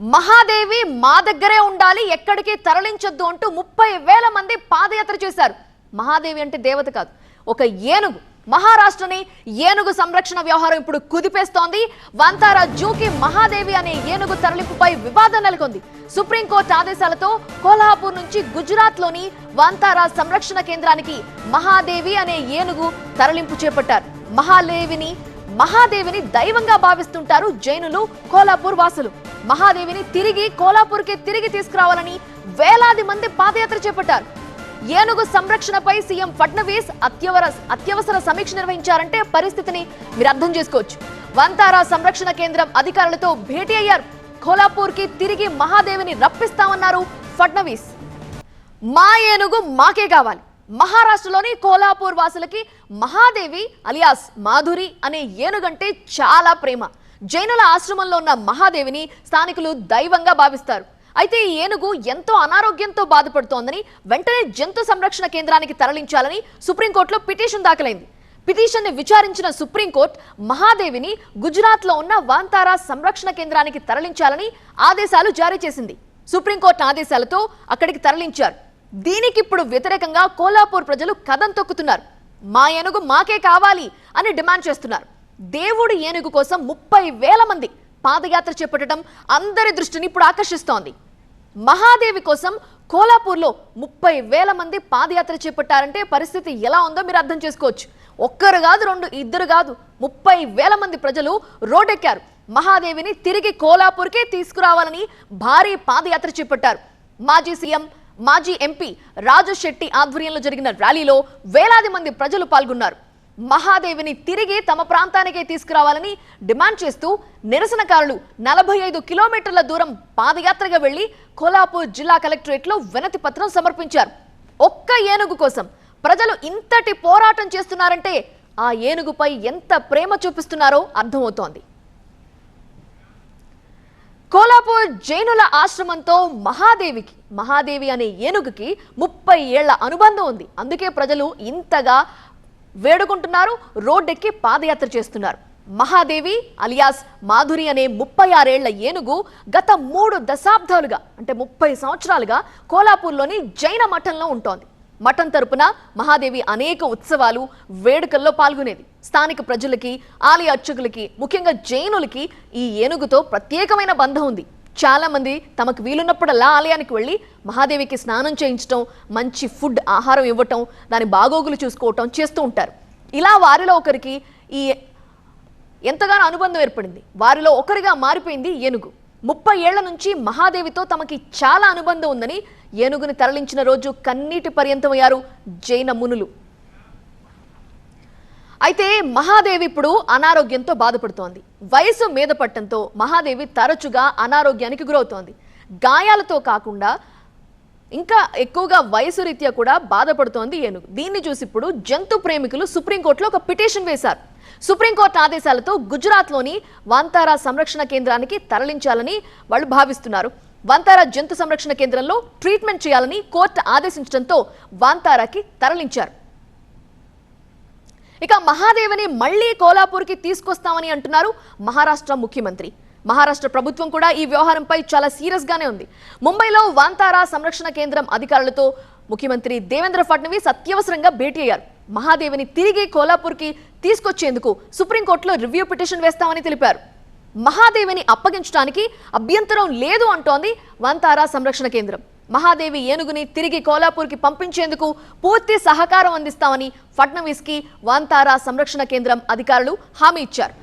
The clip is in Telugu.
మహాదేవి మా దగ్గరే ఉండాలి ఎక్కడికి తరలించొద్దు అంటూ ముప్పై వేల మంది పాదయాత్ర చేశారు. మహాదేవి అంటే దేవత కాదు ఒక ఏనుగు. మహారాష్ట్రని ఏనుగు సంరక్షణ వ్యవహారం ఇప్పుడు కుదిపేస్తోంది. వంతారా జూకి మహాదేవి అనే ఏనుగు తరలింపుపై వివాదం నెలకొంది. సుప్రీంకోర్టు ఆదేశాలతో కోల్హాపూర్ నుంచి గుజరాత్లోని వంతారా సంరక్షణ కేంద్రానికి మహాదేవి అనే ఏనుగు తరలింపు చేపట్టారు. మహాదేవిని మహాదేవిని దైవంగా భావిస్తుంటారు జైనులు కోలాపూర్ వాసులు. మహాదేవిని తిరిగి కోలాపూర్కి తిరిగి తీసుకురావాలని వేలాది మంది పాదయాత్ర చేపట్టారు. ఏనుగు సంరక్షణపై సీఎం ఫడ్నవీస్ అత్యవర అత్యవసర సమీక్ష నిర్వహించారంటే పరిస్థితిని మీరు అర్థం చేసుకోవచ్చు. వంతారా సంరక్షణ కేంద్రం అధికారులతో భేటీ అయ్యారు. కోలాపూర్కి తిరిగి మహాదేవిని రప్పిస్తామన్నారు ఫడ్నవీస్. మా ఏనుగు మాకే కావాలి. మహారాష్ట్రలోని కోల్హాపూర్ వాసులకి మహాదేవి అలియాస్ మాధురి అనే ఏనుగంటే చాలా ప్రేమ. జైనుల ఆశ్రమంలో ఉన్న మహాదేవిని స్థానికులు దైవంగా భావిస్తారు. అయితే ఈ ఏనుగు ఎంతో అనారోగ్యంతో బాధపడుతోందని వెంటనే జంతు సంరక్షణ కేంద్రానికి తరలించాలని సుప్రీంకోర్టులో పిటిషన్ దాఖలైంది. పిటిషన్ని విచారించిన సుప్రీంకోర్టు మహాదేవిని గుజరాత్లో ఉన్న వాంతారా సంరక్షణ కేంద్రానికి తరలించాలని ఆదేశాలు జారీ చేసింది. సుప్రీంకోర్టు ఆదేశాలతో అక్కడికి తరలించారు. దీనికి ఇప్పుడు వ్యతిరేకంగా కోలాపూర్ ప్రజలు కథం తొక్కుతున్నారు. మా ఏనుగు మాకే కావాలి అని డిమాండ్ చేస్తున్నారు. దేవుడి ఏనుగు కోసం ముప్పై వేల మంది పాదయాత్ర చేపట్టడం అందరి దృష్టిని ఇప్పుడు ఆకర్షిస్తోంది. మహాదేవి కోసం కోలాపూర్లో ముప్పై వేల మంది పాదయాత్ర చేపట్టారంటే పరిస్థితి ఎలా ఉందో మీరు అర్థం చేసుకోవచ్చు. ఒక్కరు కాదు రెండు ఇద్దరు కాదు ముప్పై వేల మంది ప్రజలు రోడ్డెక్కారు. మహాదేవిని తిరిగి కోలాపూర్కే తీసుకురావాలని భారీ పాదయాత్ర చేపట్టారు. మాజీ సీఎం మాజీ ఎంపీ రాజశెట్టి ఆధ్వర్యంలో జరిగిన ర్యాలీలో వేలాది మంది ప్రజలు పాల్గొన్నారు. మహాదేవిని తిరిగి తమ ప్రాంతానికే తీసుకురావాలని డిమాండ్ చేస్తూ నిరసనకారులు నలభై ఐదు కిలోమీటర్ల దూరం పాదయాత్రగా వెళ్ళి కోలాపూర్ జిల్లా కలెక్టరేట్లో వినతి పత్రం సమర్పించారు. ఒక్క ఏనుగు కోసం ప్రజలు ఇంతటి పోరాటం చేస్తున్నారంటే ఆ ఏనుగుపై ఎంత ప్రేమ చూపిస్తున్నారో అర్థమవుతోంది కోలాపూర్ జైనుల ఆశ్రమంతో మహాదేవికి మహాదేవి అనే ఏనుగుకి ముప్పై ఏళ్ళ అనుబంధం ఉంది. అందుకే ప్రజలు ఇంతగా వేడుకుంటున్నారు రోడ్డెక్కి పాదయాత్ర చేస్తున్నారు. మహాదేవి అలియాస్ మాధురి అనే ముప్పై ఆరేళ్ళ ఏనుగు గత మూడు దశాబ్దాలుగా అంటే ముప్పై సంవత్సరాలుగా కోలాపూర్లోని జైన మఠంలో ఉంటోంది. మఠం తరపున మహాదేవి అనేక ఉత్సవాలు వేడుకల్లో పాల్గొనేది. స్థానిక ప్రజలకి ఆలయ అర్చకులకి ముఖ్యంగా జైనులకి ఈ ఏనుగుతో ప్రత్యేకమైన బంధం ఉంది. చాలా మంది తమకు వీలున్నప్పుడల్లా ఆలయానికి వెళ్ళి మహాదేవికి స్నానం చేయించడం మంచి ఫుడ్ ఆహారం ఇవ్వటం దాని బాగోగులు చూసుకోవటం చేస్తూ ఉంటారు. ఇలా వారిలో ఒకరికి ఈ ఎంతగానో అనుబంధం ఏర్పడింది. వారిలో ఒకరిగా మారిపోయింది ఏనుగు. ముప్పై ఏళ్ళ నుంచి మహాదేవితో తమకి చాలా అనుబంధం ఉందని ఏనుగుని తరలించిన రోజు కన్నీటి పర్యంతమయ్యారు జైన మునులు అయితే మహాదేవి ఇప్పుడు అనారోగ్యంతో బాధపడుతోంది. వయసు మీద పట్టంతో మహాదేవి తరచుగా అనారోగ్యానికి గురవుతోంది. గాయాలతో కాకుండా ఇంకా ఎక్కువగా వయసు రీత్యా కూడా బాధపడుతోంది ఏనుగు. దీన్ని చూసి ఇప్పుడు జంతు ప్రేమికులు సుప్రీంకోర్టులో ఒక పిటిషన్ వేశారు. సుప్రీంకోర్టు ఆదేశాలతో గుజరాత్లోని వాంతారా సంరక్షణ కేంద్రానికి తరలించాలని వాళ్ళు భావిస్తున్నారు. వాంతారా జంతు సంరక్షణ కేంద్రంలో ట్రీట్మెంట్ చేయాలని కోర్టు ఆదేశించడంతో వాంతారాకి తరలించారు. ఇక మహాదేవిని మళ్ళీ కోలాపూర్కి తీసుకొస్తామని అంటున్నారు మహారాష్ట్ర ముఖ్యమంత్రి. మహారాష్ట్ర ప్రభుత్వం కూడా ఈ వ్యవహారంపై చాలా సీరియస్ గానే ఉంది. ముంబైలో వాంతారా సంరక్షణ కేంద్రం అధికారులతో ముఖ్యమంత్రి దేవేంద్ర ఫడ్నవీస్ అత్యవసరంగా భేటీ అయ్యారు. మహాదేవిని తిరిగి కోలాపూర్కి తీసుకొచ్చేందుకు సుప్రీంకోర్టులో రివ్యూ పిటిషన్ వేస్తామని తెలిపారు. మహాదేవిని అప్పగించడానికి అభ్యంతరం లేదు అంటోంది వంతారా సంరక్షణ కేంద్రం. మహాదేవి ఏనుగుని తిరిగి కోలాపూర్కి పంపించేందుకు పూర్తి సహకారం అందిస్తామని ఫడ్నవీస్కి వాంతారా సంరక్షణ కేంద్రం అధికారులు హామీ ఇచ్చారు.